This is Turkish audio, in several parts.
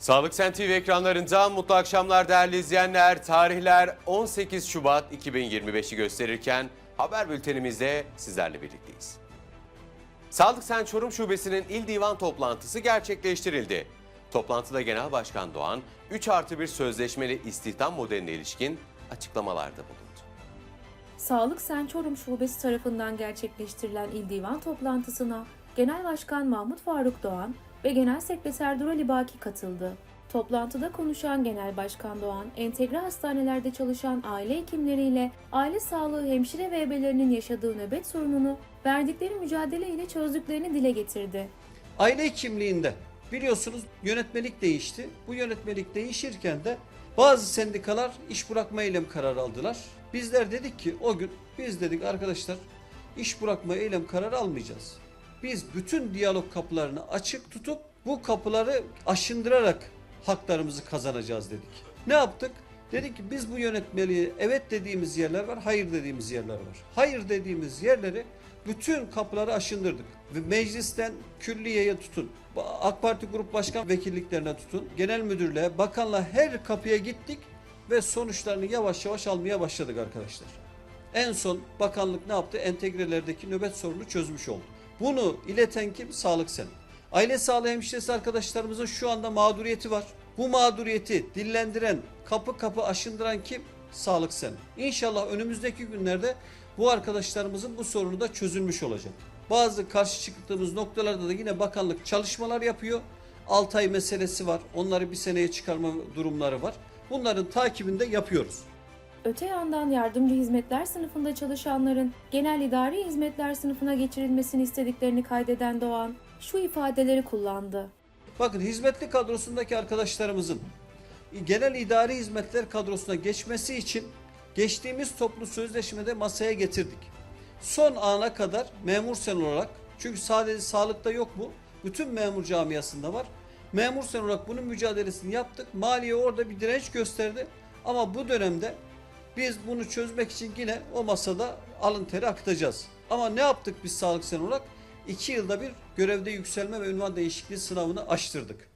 Sağlık Sen TV ekranlarından mutlu akşamlar değerli izleyenler. Tarihler 18 Şubat 2025'i gösterirken haber bültenimizde sizlerle birlikteyiz. Sağlık Sen Çorum Şubesi'nin il divan toplantısı gerçekleştirildi. Toplantıda Genel Başkan Doğan, 3 artı 1 sözleşmeli istihdam modeline ilişkin açıklamalarda bulundu. Sağlık Sen Çorum Şubesi tarafından gerçekleştirilen İl Divan toplantısına Genel Başkan Mahmut Faruk Doğan ve Genel Sekreter Durali Baki katıldı. Toplantıda konuşan Genel Başkan Doğan, entegre hastanelerde çalışan aile hekimleriyle aile sağlığı hemşire ve ebelerinin yaşadığı nöbet sorununu verdikleri mücadele ile çözdüklerini dile getirdi. Aile hekimliğinde biliyorsunuz yönetmelik değişti. Bu yönetmelik değişirken de bazı sendikalar iş bırakma eylem kararı aldılar. Bizler dedik ki o gün biz dedik arkadaşlar iş bırakma eylem kararı almayacağız. Biz bütün diyalog kapılarını açık tutup bu kapıları aşındırarak haklarımızı kazanacağız dedik. Ne yaptık? Dedik ki biz bu yönetmeliğe evet dediğimiz yerler var, hayır dediğimiz yerler var. Hayır dediğimiz yerleri bütün kapıları aşındırdık. Ve meclisten külliyeye tutun, AK Parti Grup Başkan Vekilliklerine tutun, genel müdürlüğe, bakanla her kapıya gittik ve sonuçlarını yavaş yavaş almaya başladık arkadaşlar. En son bakanlık ne yaptı? Entegrelerdeki nöbet sorunu çözmüş oldu. Bunu ileten kim? Sağlık Sen. Aile sağlığı hemşiresi arkadaşlarımızın şu anda mağduriyeti var. Bu mağduriyeti dillendiren, kapı kapı aşındıran kim? Sağlık Sen. İnşallah önümüzdeki günlerde bu arkadaşlarımızın bu sorunu da çözülmüş olacak. Bazı karşı çıktığımız noktalarda da yine bakanlık çalışmalar yapıyor. 6 ay meselesi var. Onları bir seneye çıkarma durumları var. Bunların takibinde yapıyoruz. Öte yandan yardımcı hizmetler sınıfında çalışanların genel idari hizmetler sınıfına geçirilmesini istediklerini kaydeden Doğan şu ifadeleri kullandı. Bakın hizmetli kadrosundaki arkadaşlarımızın genel idari hizmetler kadrosuna geçmesi için geçtiğimiz toplu sözleşmede masaya getirdik. Son ana kadar memur sen olarak çünkü sadece sağlıkta yok bu. Bütün memur camiasında var. Memur sen olarak bunun mücadelesini yaptık. Maliye orada bir direnç gösterdi. Ama bu dönemde biz bunu çözmek için yine o masada alın teri akıtacağız. Ama ne yaptık biz sağlık sen olarak? İki yılda bir görevde yükselme ve ünvan değişikliği sınavını açtırdık.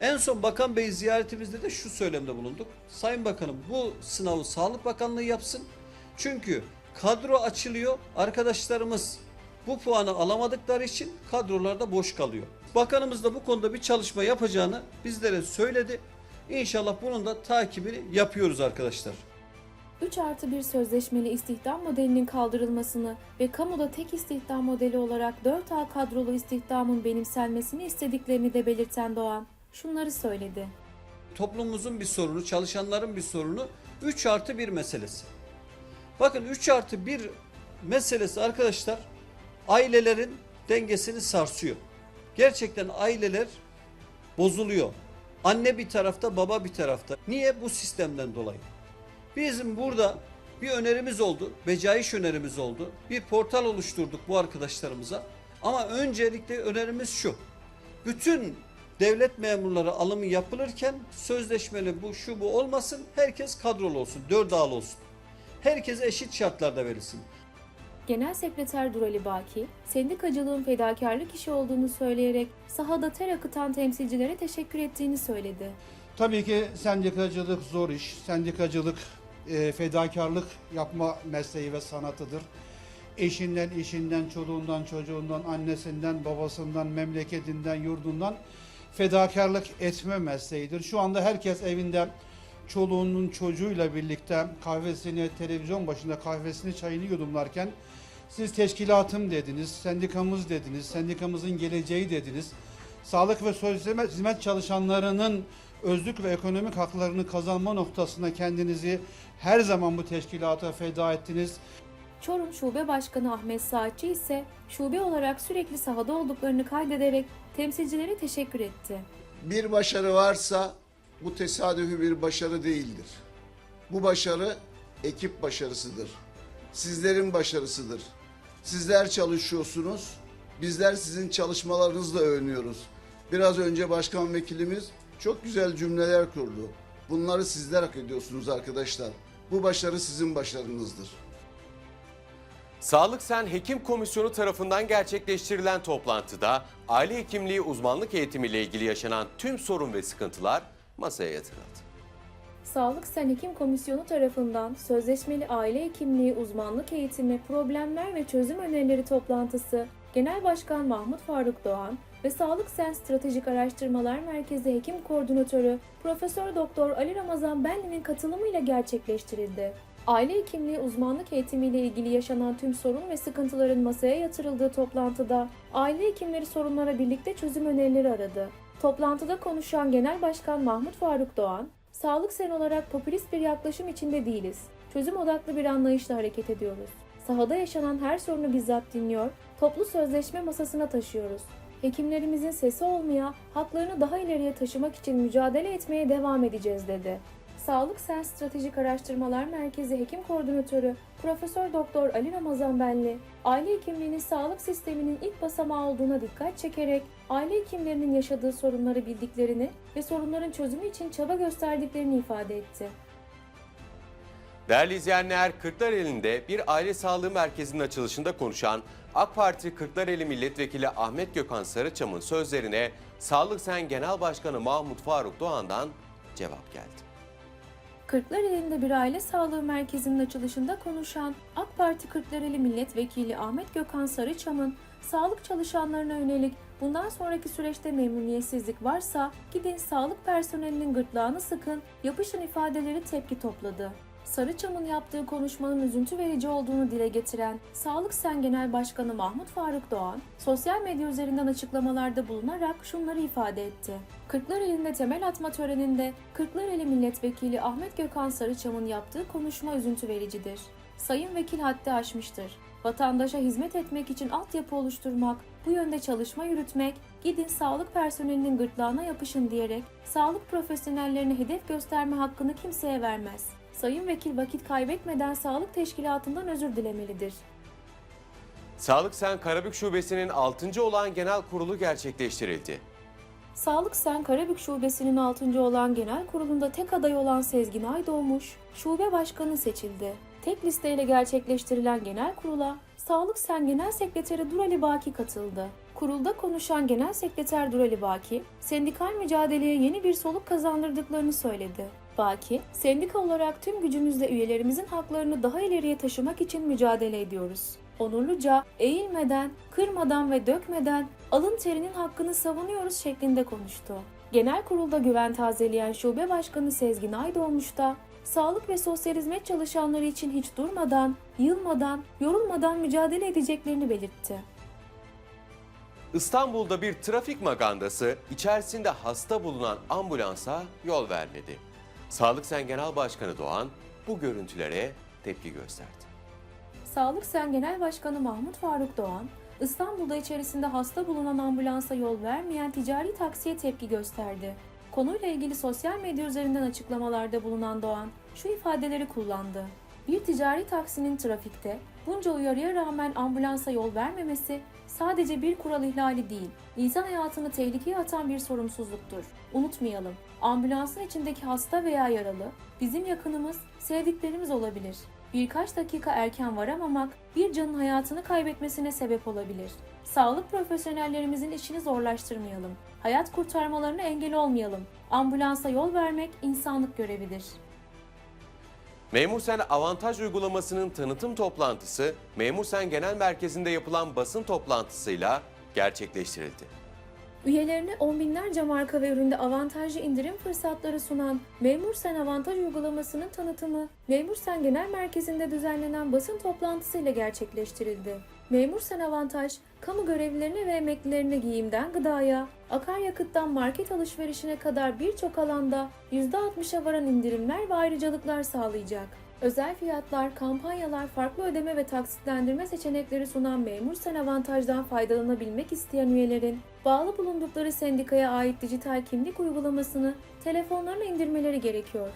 En son Bakan Bey ziyaretimizde de şu söylemde bulunduk. Sayın Bakanım bu sınavı Sağlık Bakanlığı yapsın. Çünkü kadro açılıyor. Arkadaşlarımız bu puanı alamadıkları için kadrolarda boş kalıyor. Bakanımız da bu konuda bir çalışma yapacağını bizlere söyledi. İnşallah bunun da takibini yapıyoruz arkadaşlar. 3 artı 1 sözleşmeli istihdam modelinin kaldırılmasını ve kamuda tek istihdam modeli olarak 4A kadrolu istihdamın benimsenmesini istediklerini de belirten Doğan şunları söyledi. toplumumuzun bir sorunu, çalışanların bir sorunu 3 artı 1 meselesi. Bakın 3 artı 1 meselesi arkadaşlar ailelerin dengesini sarsıyor. Gerçekten aileler bozuluyor. Anne bir tarafta, baba bir tarafta. Niye? Bu sistemden dolayı. Bizim burada bir önerimiz oldu. Becaiş önerimiz oldu. Bir portal oluşturduk bu arkadaşlarımıza. Ama öncelikle önerimiz şu. Bütün devlet memurları alımı yapılırken sözleşmeli bu şu bu olmasın. Herkes kadrolu olsun. Dört ağlı olsun. Herkese eşit şartlarda verilsin. Genel Sekreter Durali Baki, sendikacılığın fedakarlık işi olduğunu söyleyerek sahada ter akıtan temsilcilere teşekkür ettiğini söyledi. Tabii ki sendikacılık zor iş. Sendikacılık e, fedakarlık yapma mesleği ve sanatıdır. Eşinden, işinden, çoluğundan, çocuğundan, annesinden, babasından, memleketinden, yurdundan fedakarlık etme mesleğidir. Şu anda herkes evinde çoluğunun çocuğuyla birlikte kahvesini, televizyon başında kahvesini, çayını yudumlarken siz teşkilatım dediniz, sendikamız dediniz, sendikamızın geleceği dediniz. Sağlık ve sosyal hizmet çalışanlarının özlük ve ekonomik haklarını kazanma noktasında kendinizi her zaman bu teşkilata feda ettiniz. Çorum Şube Başkanı Ahmet Saatçi ise şube olarak sürekli sahada olduklarını kaydederek temsilcilere teşekkür etti. bir başarı varsa bu tesadüfi bir başarı değildir. Bu başarı ekip başarısıdır. Sizlerin başarısıdır. Sizler çalışıyorsunuz. Bizler sizin çalışmalarınızla övünüyoruz. Biraz önce başkan vekilimiz çok güzel cümleler kurdu. Bunları sizler hak ediyorsunuz arkadaşlar. Bu başarı sizin başarınızdır. Sağlık Sen Hekim Komisyonu tarafından gerçekleştirilen toplantıda aile hekimliği uzmanlık eğitimiyle ilgili yaşanan tüm sorun ve sıkıntılar masaya yatırıldı. Sağlık Sen Hekim Komisyonu tarafından sözleşmeli aile hekimliği uzmanlık eğitimi, problemler ve çözüm önerileri toplantısı Genel Başkan Mahmut Faruk Doğan ve Sağlık Sen Stratejik Araştırmalar Merkezi Hekim Koordinatörü Profesör Doktor Ali Ramazan Benli'nin katılımıyla gerçekleştirildi. Aile hekimliği uzmanlık eğitimiyle ilgili yaşanan tüm sorun ve sıkıntıların masaya yatırıldığı toplantıda aile hekimleri sorunlara birlikte çözüm önerileri aradı. Toplantıda konuşan Genel Başkan Mahmut Faruk Doğan, Sağlık sen olarak popülist bir yaklaşım içinde değiliz. Çözüm odaklı bir anlayışla hareket ediyoruz. Sahada yaşanan her sorunu bizzat dinliyor, toplu sözleşme masasına taşıyoruz. Hekimlerimizin sesi olmaya, haklarını daha ileriye taşımak için mücadele etmeye devam edeceğiz dedi. Sağlık Sen Stratejik Araştırmalar Merkezi Hekim Koordinatörü Profesör Doktor Ali Ramazan Benli, aile hekimliğinin sağlık sisteminin ilk basamağı olduğuna dikkat çekerek aile hekimlerinin yaşadığı sorunları bildiklerini ve sorunların çözümü için çaba gösterdiklerini ifade etti. Değerli izleyenler, Kırklareli'nde bir aile sağlığı merkezinin açılışında konuşan AK Parti Kırklareli Milletvekili Ahmet Gökhan Sarıçam'ın sözlerine Sağlık Sen Genel Başkanı Mahmut Faruk Doğan'dan cevap geldi. Kırklareli'nde bir aile sağlığı merkezinin açılışında konuşan AK Parti Kırklareli Milletvekili Ahmet Gökhan Sarıçam'ın sağlık çalışanlarına yönelik bundan sonraki süreçte memnuniyetsizlik varsa gidin sağlık personelinin gırtlağını sıkın, yapışın ifadeleri tepki topladı. Sarıçam'ın yaptığı konuşmanın üzüntü verici olduğunu dile getiren Sağlık Sen Genel Başkanı Mahmut Faruk Doğan, sosyal medya üzerinden açıklamalarda bulunarak şunları ifade etti. Kırklareli'nde temel atma töreninde Kırklareli Milletvekili Ahmet Gökhan Sarıçam'ın yaptığı konuşma üzüntü vericidir. Sayın Vekil haddi aşmıştır. Vatandaşa hizmet etmek için altyapı oluşturmak, bu yönde çalışma yürütmek, gidin sağlık personelinin gırtlağına yapışın diyerek sağlık profesyonellerine hedef gösterme hakkını kimseye vermez. Sayın Vekil vakit kaybetmeden sağlık teşkilatından özür dilemelidir. Sağlık Sen Karabük Şubesi'nin 6. olan genel kurulu gerçekleştirildi. Sağlık Sen Karabük Şubesi'nin 6. olan genel kurulunda tek aday olan Sezgin Aydoğmuş, şube başkanı seçildi. Tek listeyle gerçekleştirilen genel kurula Sağlık Sen Genel Sekreteri Durali Baki katıldı. Kurulda konuşan Genel Sekreter Durali Baki, sendikal mücadeleye yeni bir soluk kazandırdıklarını söyledi. Baki, sendika olarak tüm gücümüzle üyelerimizin haklarını daha ileriye taşımak için mücadele ediyoruz. Onurluca, eğilmeden, kırmadan ve dökmeden alın terinin hakkını savunuyoruz şeklinde konuştu. Genel kurulda güven tazeleyen Şube Başkanı Sezgin Aydoğmuş da sağlık ve sosyal hizmet çalışanları için hiç durmadan, yılmadan, yorulmadan mücadele edeceklerini belirtti. İstanbul'da bir trafik magandası içerisinde hasta bulunan ambulansa yol vermedi. Sağlık Sen Genel Başkanı Doğan bu görüntülere tepki gösterdi. Sağlık Sen Genel Başkanı Mahmut Faruk Doğan, İstanbul'da içerisinde hasta bulunan ambulansa yol vermeyen ticari taksiye tepki gösterdi. Konuyla ilgili sosyal medya üzerinden açıklamalarda bulunan Doğan şu ifadeleri kullandı. Bir ticari taksinin trafikte bunca uyarıya rağmen ambulansa yol vermemesi sadece bir kural ihlali değil, insan hayatını tehlikeye atan bir sorumsuzluktur. Unutmayalım, ambulansın içindeki hasta veya yaralı bizim yakınımız, sevdiklerimiz olabilir. Birkaç dakika erken varamamak bir canın hayatını kaybetmesine sebep olabilir. Sağlık profesyonellerimizin işini zorlaştırmayalım. Hayat kurtarmalarına engel olmayalım. Ambulansa yol vermek insanlık görevidir. Memur Sen avantaj uygulamasının tanıtım toplantısı Memur Sen Genel Merkezi'nde yapılan basın toplantısıyla gerçekleştirildi. Üyelerine on binlerce marka ve üründe avantajlı indirim fırsatları sunan Memur Sen Avantaj uygulamasının tanıtımı Memur Sen Genel Merkezi'nde düzenlenen basın toplantısıyla gerçekleştirildi. Memur Sen Avantaj, kamu görevlilerine ve emeklilerine giyimden gıdaya, akaryakıttan market alışverişine kadar birçok alanda %60'a varan indirimler ve ayrıcalıklar sağlayacak. Özel fiyatlar, kampanyalar, farklı ödeme ve taksitlendirme seçenekleri sunan Memur Avantaj'dan faydalanabilmek isteyen üyelerin bağlı bulundukları sendikaya ait dijital kimlik uygulamasını telefonlarına indirmeleri gerekiyor.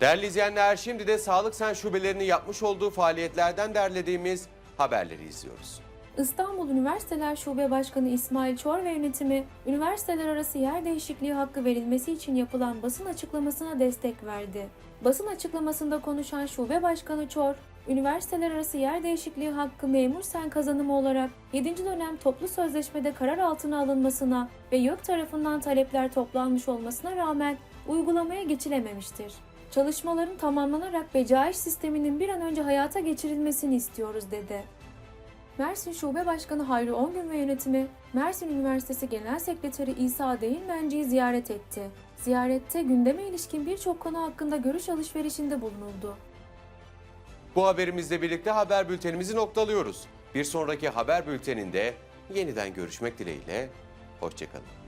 Değerli izleyenler şimdi de Sağlık Sen şubelerinin yapmış olduğu faaliyetlerden derlediğimiz haberleri izliyoruz. İstanbul Üniversiteler Şube Başkanı İsmail Çor ve yönetimi, üniversiteler arası yer değişikliği hakkı verilmesi için yapılan basın açıklamasına destek verdi. Basın açıklamasında konuşan Şube Başkanı Çor, Üniversiteler arası yer değişikliği hakkı memur sen kazanımı olarak 7. dönem toplu sözleşmede karar altına alınmasına ve YÖK tarafından talepler toplanmış olmasına rağmen uygulamaya geçilememiştir. Çalışmaların tamamlanarak becaiş sisteminin bir an önce hayata geçirilmesini istiyoruz dedi. Mersin Şube Başkanı Hayri Ongün ve yönetimi Mersin Üniversitesi Genel Sekreteri İsa Değirmenci'yi ziyaret etti. Ziyarette gündeme ilişkin birçok konu hakkında görüş alışverişinde bulunuldu. Bu haberimizle birlikte haber bültenimizi noktalıyoruz. Bir sonraki haber bülteninde yeniden görüşmek dileğiyle. Hoşçakalın.